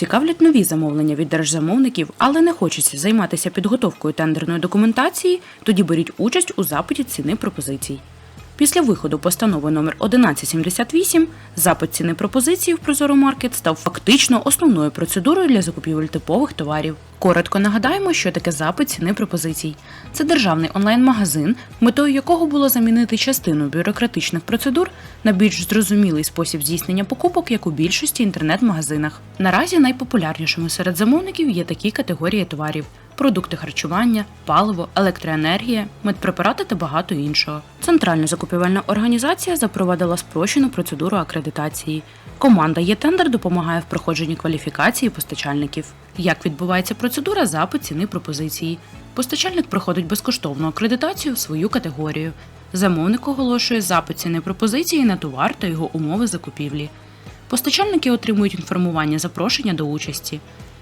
Цікавлять нові замовлення від держзамовників, але не хочеться займатися підготовкою тендерної документації, тоді беріть участь у запиті ціни пропозицій. Після виходу постанови номер 1178 запит ціни пропозиції в Прозоромаркет став фактично основною процедурою для закупівель типових товарів. Коротко нагадаємо, що таке запит ціни пропозицій. Це державний онлайн-магазин, метою якого було замінити частину бюрократичних процедур на більш зрозумілий спосіб здійснення покупок, як у більшості інтернет-магазинах. Наразі найпопулярнішими серед замовників є такі категорії товарів: продукти харчування, паливо, електроенергія, медпрепарати та багато іншого. Центральна закупівельна організація запровадила спрощену процедуру акредитації. Команда «Є-тендер» допомагає в проходженні кваліфікації постачальників. Як відбувається процедура запит ціни пропозиції? Постачальник проходить безкоштовну акредитацію в свою категорію. Замовник оголошує запит ціни пропозиції на товар та його умови закупівлі. Постачальники отримують інформування запрошення до участі.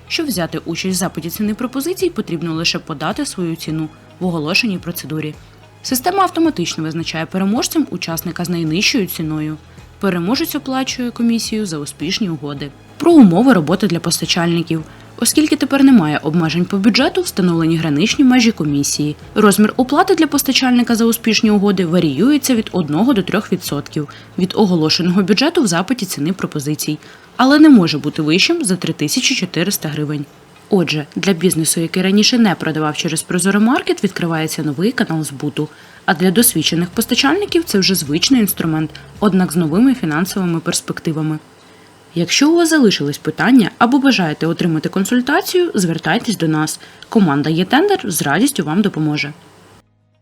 Щоб взяти участь в запиті ціни пропозицій, потрібно лише подати свою ціну в оголошеній процедурі. Система автоматично визначає переможцем учасника з найнижчою ціною. Переможець оплачує комісію за успішні угоди. Про умови роботи для постачальників. Оскільки тепер немає обмежень по бюджету, встановлені граничні межі комісії. Розмір оплати для постачальника за успішні угоди варіюється від 1 до 3% від оголошеного бюджету в запиті ціни пропозицій, але не може бути вищим за 3400 гривень. Отже, для бізнесу, який раніше не продавав через Прозоро Маркет, відкривається новий канал збуту. А для досвідчених постачальників це вже звичний інструмент, однак з новими фінансовими перспективами. Якщо у вас залишились питання або бажаєте отримати консультацію, звертайтесь до нас. Команда «Є-тендер» з радістю вам допоможе.